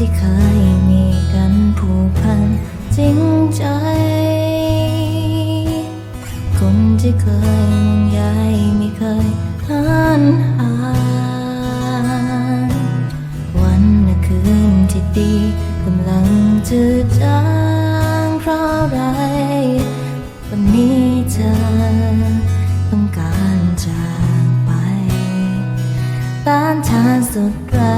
ที่เคยมีกันผูกพันจริงใจ คนที่เคยห่วงใยไม่เคยหันหายวันและคืนที่ดีกำลังจืดจางเพราะอะไรวันนี้เธอต้องการจากไปต้านทานสุดแรง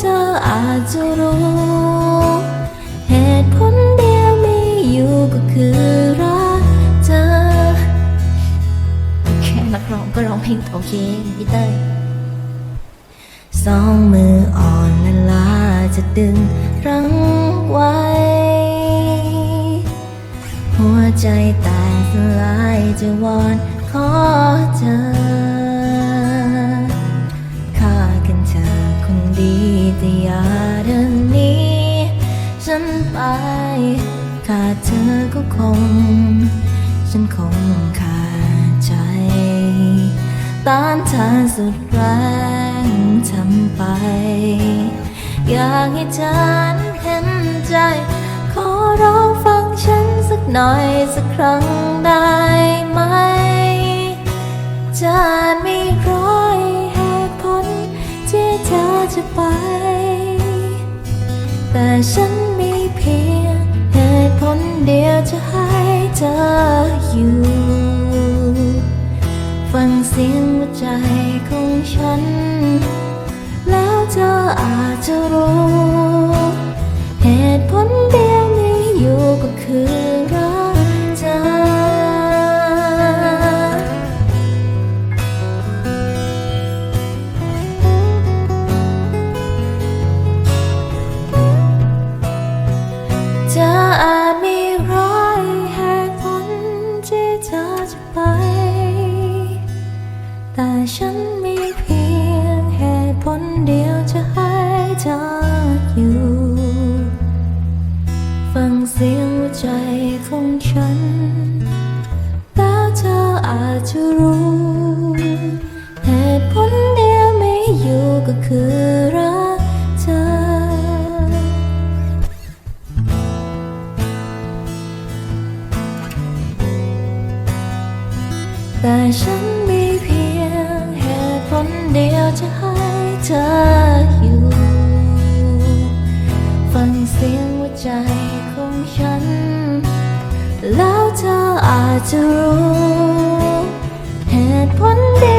เธออาจจะรู้ เหตุผลเดียวมีอยู่ก็คือรักเธอ แค่นักร้องก็ร้องเพลงโอเคพี่เต้ยสองมืออ่อนละลาจะดึงรั้งไว้ หัวใจแตกสลายจะวอนขอเธอ นไป ขาดเธอก็คง ฉันคงขาดใจต้านทานสุดแรงทำไป อยากให้เธอนั้นเห็นใจ ขอร้องฟังฉันสักหน่อยสักครั้งได้ไหมจะมีร้อยเหตุผลที่เธอจะไป แต่ฉัน เธออยู่ ฟังเสียงหัวใจของฉัน แล้วเธออาจจะรู้ สียงหัวใจของฉัน แล้วเธออาจจะรู้ เหตุผลเดียวไม่อยู่ก็คือรักเธอ แต่ฉันมีเพียงเหตุผลเดียวจะให้เธออยู่ ฟังเสียง ใจของฉัน แล้วเธออาจจะรู้ เหตุผลเดี